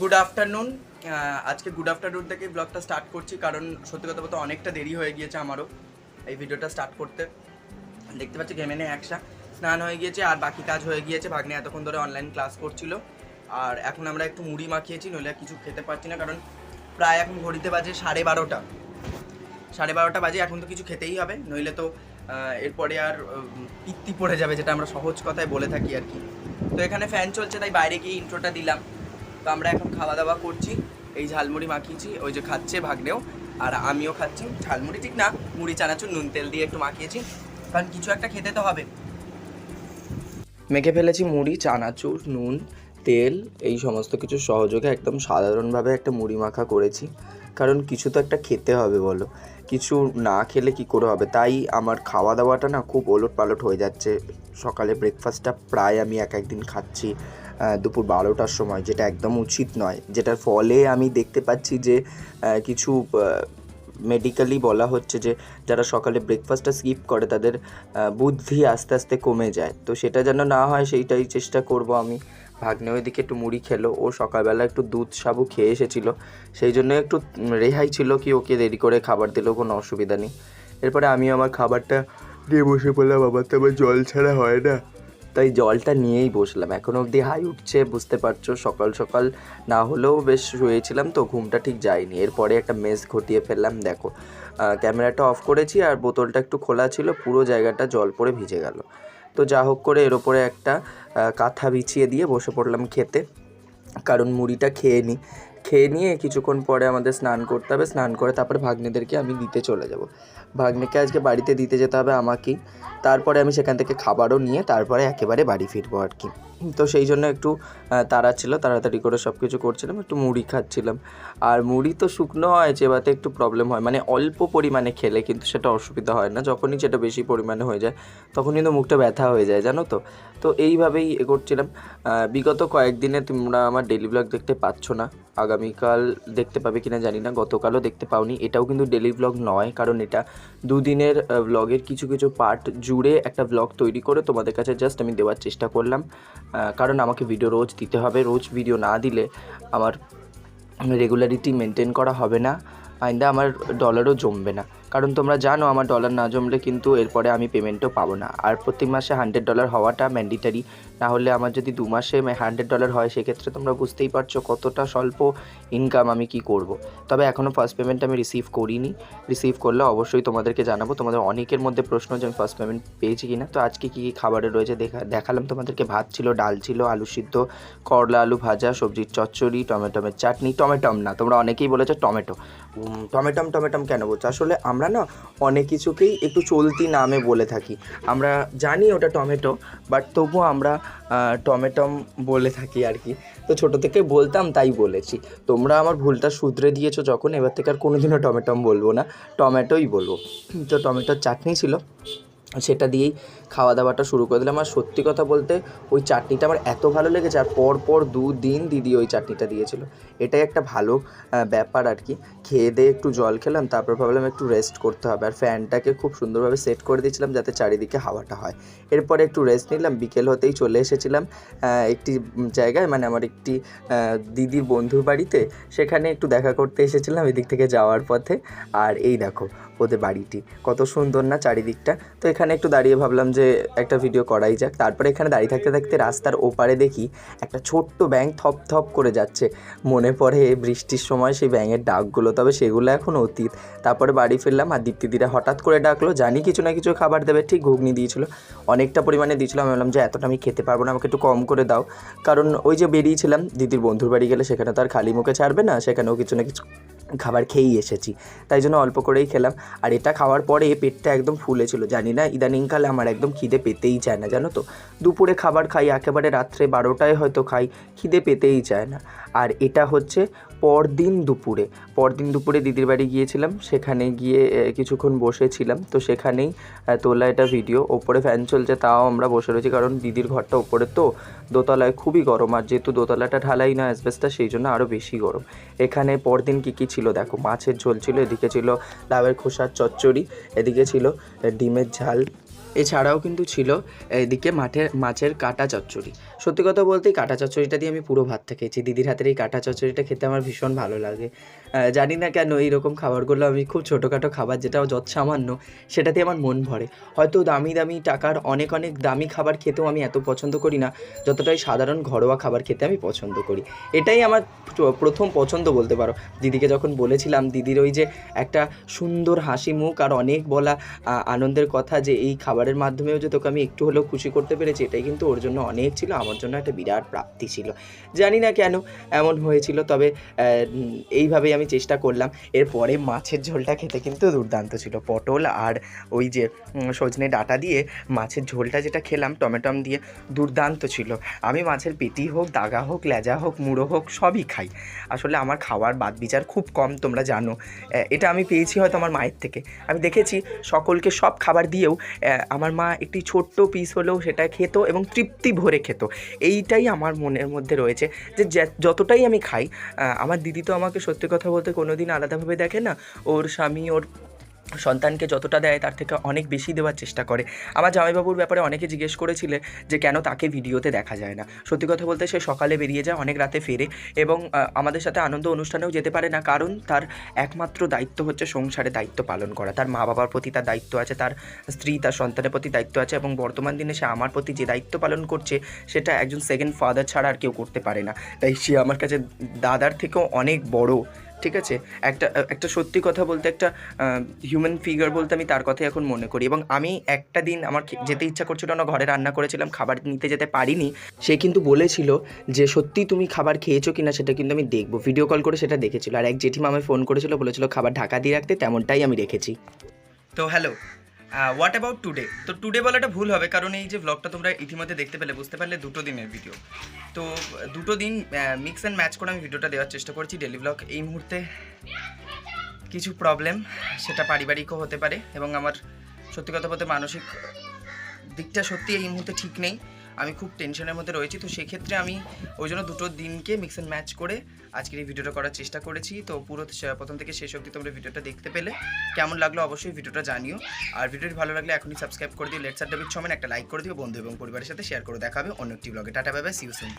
Good afternoon আজকে good afternoon থেকে ব্লগটা স্টার্ট করছি, কারণ সত্যি কথা বলতে অনেকটা দেরি হয়ে গিয়েছে আমারও এই ভিডিওটা স্টার্ট করতে। দেখতে পাচ্ছি ঘেমে নেই একসা স্নান হয়ে গিয়েছে আর বাকি কাজ হয়ে গিয়েছে। ভাগ্নে এতক্ষণ ধরে অনলাইন ক্লাস করছিল। আর এখন আমরা একটু মুড়ি মাখিয়েছি, নইলে কিছু খেতে পারছি না, কারণ প্রায় এখন ঘড়িতে বাজে সাড়ে বারোটা। সাড়ে বারোটা বাজে, এখন তো কিছু খেতেই হবে, নইলে তো এরপরে আর পিত্তি পড়ে যাবে, যেটা আমরা সহজ কথায় বলে থাকি আর কি। তো এখানে ফ্যান চলছে, তাই বাইরে গিয়ে ইন্ট্রোটা দিলাম। তো আমরা এখন খাওয়া দাওয়া করছি। এই ঝালমুড়ি মাখিয়েছি, ওই যে খাচ্ছে ভাগ্নেও। আর আমিও খাচ্ছি। ঝালমুড়ি ঠিক না, মুড়ি, চানাচুর, নুন তেল দিয়ে একটু মাখিয়েছি। কারণ কিছু একটা খেতে তো হবে। মেখে ফেলেছি মুড়ি, চানাচুর, নুন, তেল, এই সমস্ত কিছু সহযোগে একদম সাধারণভাবে একটা মুড়ি মাখা করেছি। কারণ কিছু তো একটা খেতে হবে বলো। কিছু না খেলে কি করে হবে? তাই আমার খাওয়া দাওয়াটা না খুব ওলট পালট হয়ে যাচ্ছে। সকালে ব্রেকফাস্টটা প্রায় আমি এক একদিন খাচ্ছি। দুপুর বারোটার সময়, যেটা একদম উচিত নয়। যেটার ফলে আমি দেখতে পাচ্ছি যে কিছু মেডিকেলি বলা হচ্ছে যে, যারা সকালে ব্রেকফাস্টটা স্কিপ করে, তাদের বুদ্ধি আস্তে আস্তে কমে যায়। তো সেটা যেন না হয়, সেইটাই চেষ্টা করব আমি। ভাগ্নে ওইদিকে একটু মুড়ি খেলো। ও সকালবেলা একটু দুধ সাবু খেয়ে এসেছিল। সেই জন্য একটু রেহাই ছিল কি, ওকে দেরি করে খাবার দিলেও কোনো অসুবিধা নেই। এরপরে আমি আমার খাবারটা নিয়ে বসে পড়লাম। আবার তো আবার জল ছাড়া হয় না। তাই জলটা নিয়েই বসলাম। এখন অবধি হাই উঠছে, বুঝতে পারছ, সকাল সকাল না হলেও বেশ শুয়েছিলাম তো, ঘুমটা ঠিক যায়নি। এরপরে একটা মেস ঘটিয়ে ফেললাম, দেখো। ক্যামেরাটা অফ করেছি আর বোতলটা একটু খোলা ছিল, পুরো জায়গাটা জল পড়ে ভিজে গেল। তো যা হোক করে এর ওপরে একটা কাঁথা বিছিয়ে দিয়ে বসে পড়লাম খেতে। কারণ মুড়িটা খেয়ে নিই খেয়ে নিয়ে কিছুক্ষণ পরে আমাদের স্নান করতে হবে। স্নান করে তারপরে ভাগ্নেদেরকে আমি দিতে চলে যাব। ভাগ্নেকে আজকে বাড়িতে দিতে যেতে হবে আমাকেই। তারপরে আমি সেখান থেকে খাবারও নিয়ে তারপরে একেবারে বাড়ি ফিরবো আর কি। তো সেই জন্য একটু তাড়া ছিল তাড়াতাড়ি করে সব কিছু করছিলাম, একটু মুড়ি খাচ্ছিলাম। আর মুড়ি তো শুকনো হয় চেবাতে একটু প্রবলেম হয়। মানে অল্প পরিমাণে খেলে কিন্তু সেটা অসুবিধা হয় না। যখনই সেটা বেশি পরিমাণে হয়ে যায় তখন কিন্তু মুখটা ব্যথা হয়ে যায়, জানো তো? তো এইভাবেই এ করছিলাম। বিগত কয়েকদিনে তোমরা আমার ডেলি ব্লগ দেখতে পাচ্ছ না। আগামীকাল দেখতে পাবে কিনা জানি না, গতকালও দেখতে পাওনি। এটাও কিন্তু ডেলি ব্লগ নয়, কারণ এটা দুদিনের ব্লগের কিছু কিছু পার্ট জুড়ে একটা ব্লগ তৈরি করে তোমাদের কাছে জাস্ট আমি দেওয়ার চেষ্টা করলাম। কারণ আমাকে ভিডিও রোজ দিতে হবে। রোজ ভিডিও না দিলে আমার রেগুলারিটি মেনটেন করা হবে না আইন্দা আমার ডলারও জমবে না। কারণ তোমরা জানো, আমার ডলার না জমলে কিন্তু এরপরে আমি পেমেন্টও পাবো না। আর প্রত্যেক মাসে হান্ড্রেড ডলার হওয়াটা ম্যান্ডেটারি না হলে আমার যদি দু মাসে হান্ড্রেড ডলার হয়, সেক্ষেত্রে তোমরা বুঝতেই পারছ কতটা স্বল্প ইনকাম আমি কি করব। তবে এখনও ফার্স্ট পেমেন্ট আমি রিসিভ করিনি। রিসিভ করলে অবশ্যই তোমাদেরকে জানাব, তোমাদের অনেকের মধ্যে প্রশ্ন যে আমি ফার্স্ট পেমেন্ট পেয়েছি কিনা। তো আজকে কী কী খাবারে রয়েছে দেখা, দেখালাম তোমাদেরকে। ভাত ছিল, ডাল ছিল, আলু সিদ্ধ, করলা, আলু ভাজা, সবজির চচ্চড়ি, টমেটোমের চাটনি। টমেটম না, তোমরা অনেকেই বলেছ টমেটো। টমেটম টমেটম কেন বলছো? আসলে আমরা না অনেক কিছুকেই একটু চলতি নামে বলে থাকি। আমরা জানি ওটা টমেটো বাট তবুও আমরা টমেটম বলে থাকি আর কি। তো ছোটো থেকে বলতাম, তাই বলেছি। তোমরা আমার ভুলটা শুধরে দিয়েছ যখন, এবার থেকে আর কোনোদিনও টমেটম বলব না, টমেটোই বলব। তো টমেটোর চাটনি ছিল। সেটা দিয়েই খাওয়া দাওয়াটা শুরু করে দিলাম। আর সত্যি কথা বলতে, ওই চাটনিটা আমার এত ভালো লেগেছে, আর পর পর দুদিন দিদি ওই চাটনিটা দিয়েছিল। এটাই একটা ভালো ব্যাপার আর কি। খেয়ে দিয়ে একটু জল খেলাম, তারপর ভাবলাম একটু রেস্ট করতে হবে। আর ফ্যানটাকে খুব সুন্দরভাবে সেট করে দিয়েছিলাম যাতে চারিদিকে হাওয়াটা হয়। এরপরে একটু রেস্ট নিলাম, বিকেল হতেই চলে এসেছিলাম একটি জায়গায় মানে আমার একটি দিদির বন্ধুর বাড়িতে। সেখানে একটু দেখা করতে এসেছিলাম এদিক থেকে যাওয়ার পথে। আর এই দেখো ওদের বাড়িটি। কত সুন্দর না চারিদিকটা। তো এখানে একটু দাঁড়িয়ে ভাবলাম যে একটা ভিডিও করাই যাক। তারপরে এখানে দাঁড়িয়ে থাকতে থাকতে রাস্তার ওপারে দেখি একটা ছোট্ট ব্যাঙ থপ থপ করে যাচ্ছে। মনে পড়ে বৃষ্টির সময় সেই ব্যাঙের ডাকগুলো, তবে সেগুলো এখন অতীত। তারপরে বাড়ি ফিরলাম আর দীপ্তিদিরা হঠাৎ করে ডাকলো, জানি কিছু না কিছু খাবার দেবে। ঠিক ঘুগনি দিয়েছিল। অনেকটা পরিমাণে দিয়েছিল। আমি বললাম যে এতটা আমি খেতে পারব না, আমাকে একটু কম করে দাও। কারণ ওই যে বেরিয়েছিলাম, দিদির বন্ধুর বাড়ি গেলে সেখানে তো আর খালি মুখে ছাড়বে না, সেখানেও কিছু না কিছু খাবার খেয়েই এসেছি। তাই জন্য অল্প করেই খেলাম। আর এটা খাওয়ার পরে পেটটা একদম ফুলেছিল, জানি না ইদানিংকালে আমার একদম খিদে পেতেই চায় না, জানো তো? দুপুরে খাবার খাই, একেবারে রাত্রে বারোটায় হয়তো খাই, খিদে পেতেই চায় না। আর এটা হচ্ছে পরদিন দুপুরে পরদিন দুপুরে দিদির বাড়ি গিয়েছিলাম, সেখানে গিয়ে কিছুক্ষণ বসেছিলাম। তো সেখানেই তোলা এটা ভিডিও ওপরে ফ্যান চলছে, তাও আমরা বসে রয়েছি, কারণ দিদির ঘরটা ওপরে তো। দোতলায় খুবই গরম, আর যেহেতু দোতলাটা ঢালাই না অ্যাসবেস্টটা সেই জন্য আরও বেশি গরম। এখানে পরদিন কী কী ছিল? দেখো, মাছের ঝোল ছিল, এদিকে ছিল লাভের খোসার চচ্চড়ি, এদিকে ছিল ডিমের ঝাল এছাড়াও কিন্তু ছিল এদিকে মাঠের, মাছের কাটা চচ্চড়ি। সত্যি কথা বলতে কাঁটা চচ্চড়িটা দিয়ে আমি পুরো ভাতটা খেয়েছি। দিদির হাতের এই কাঁটা চচ্চড়িটা খেতে আমার ভীষণ ভালো লাগে। জানি না কেন এইরকম খাবারগুলো আমি খুব ছোটোখাটো খাবার যেটা যৎ সামান্য সেটাতে আমার মন ভরে। হয়তো দামি দামি টাকার অনেক অনেক দামি খাবার খেতেও আমি এত পছন্দ করি না, যতটাই সাধারণ ঘরোয়া খাবার খেতে আমি পছন্দ করি। এটাই আমার প্রথম পছন্দ বলতে পারো। দিদিকে যখন বলেছিলাম, দিদির ওই যে একটা সুন্দর হাসি মুখ আর অনেক বলা আনন্দের কথা যে এই খাবারের মাধ্যমেও যে তোকে আমি একটু হলেও খুশি করতে পেরেছি, এটাই কিন্তু ওর জন্য অনেক ছিল, আমার জন্য একটা বিরাট প্রাপ্তি ছিল। জানি না কেন এমন হয়েছিল, তবে এইভাবেই আমি চেষ্টা করলাম। এরপরে মাছের ঝোলটা খেতে কিন্তু দুর্দান্ত ছিল। পটল আর ওই যে সজনে ডাটা দিয়ে মাছের ঝোলটা যেটা খেলাম, টমেটম দিয়ে, দুর্দান্ত ছিল। আমি মাছের পেটি হোক, দাগা হোক লেজা হোক, মুড়ো হোক, সবই খাই। আসলে আমার খাওয়ার বাদ বিচার খুব কম, তোমরা জানো। এটা আমি পেয়েছি হয়তো আমার মায়ের থেকে। আমি দেখেছি সকলকে সব খাবার দিয়েও আমার মা একটি ছোট্ট পিস হলেও সেটা খেত এবং তৃপ্তি ভরে খেত। এইটাই আমার মনের মধ্যে রয়েছে যে যতটাই আমি খাই আমার দিদি তো আমাকে সত্যি কথা বলতে কোনো দিন আলাদাভাবে দেখে না। ওর স্বামী, ওর সন্তানকে যতটা দেয় তার থেকে অনেক বেশি দেওয়ার চেষ্টা করে। আমার জামাইবাবুর ব্যাপারে অনেকে জিজ্ঞেস করেছিলে যে কেন তাকে ভিডিওতে দেখা যায় না। সত্যি কথা বলতে সে সকালে বেরিয়ে যায়, অনেক রাতে ফেরে এবং আমাদের সাথে আনন্দ অনুষ্ঠানেও যেতে পারে না কারণ তার একমাত্র দায়িত্ব হচ্ছে সংসারে দায়িত্ব পালন করা। তার মা বাবার প্রতি তার দায়িত্ব আছে, তার স্ত্রী তার সন্তানের প্রতি দায়িত্ব আছে এবং বর্তমান দিনে সে আমার প্রতি যে দায়িত্ব পালন করছে সেটা একজন সেকেন্ড ফাদার ছাড়া আর কেউ করতে পারে না। তাই সে আমার কাছে দাদার থেকেও অনেক বড় ঠিক আছে? একটা একটা সত্যি কথা বলতে একটা হিউম্যান ফিগার বলতে আমি তার কথাই এখন মনে করি। এবং আমি একটা দিন আমার যেতে ইচ্ছা করছিল না, ঘরে রান্না করেছিলাম, খাবার নিতে যেতে পারিনি। সে কিন্তু বলেছিল যে, সত্যি তুমি খাবার খেয়েছো কিনা সেটা কিন্তু আমি দেখব। ভিডিও কল করে সেটা দেখেছিল। আর এক জেঠিমা আমায় ফোন করেছিল, বলেছিল, খাবার ঢাকা দিয়ে রাখতে, তেমনটাই আমি রেখেছি। তো হ্যালো হোয়াট অ্যাবাউট টুডে তো টুডে বলাটা ভুল হবে, কারণ এই যে ব্লগটা তোমরা ইতিমধ্যে দেখতে পেলে, বুঝতে পারলে দুটো দিনের ভিডিও তো, দুটো দিন মিক্স অ্যান্ড ম্যাচ করে আমি ভিডিওটা দেওয়ার চেষ্টা করছি ডেলি ব্লগ এই মুহূর্তে কিছু প্রবলেম সেটা পারিবারিকও হতে পারে, এবং আমার সত্যি কথা বলতে মানসিক দিকটা সত্যি এই মুহূর্তে ঠিক নেই। আমি খুব টেনশনের মধ্যে রয়েছি, তো সেক্ষেত্রে আমি ওই জন্য দুটো দিনকে মিক্স অ্যান্ড ম্যাচ করে আজকের এই ভিডিওটা করার চেষ্টা করেছি। তো পুরো প্রথম থেকে শেষ অবধি তোমরা ভিডিওটা দেখতে পেলে। কেমন লাগল অবশ্যই ভিডিওটা জানিও। আর ভিডিওটি ভালো লাগলে এখনই সাবস্ক্রাইব করে দিও। লেটস আর ছমেন একটা লাইক করে দিও। বন্ধু এবং পরিবারের সাথে শেয়ার করে দেখাবে অন্য একটি ব্লগে টাটা বাই সিউ সুন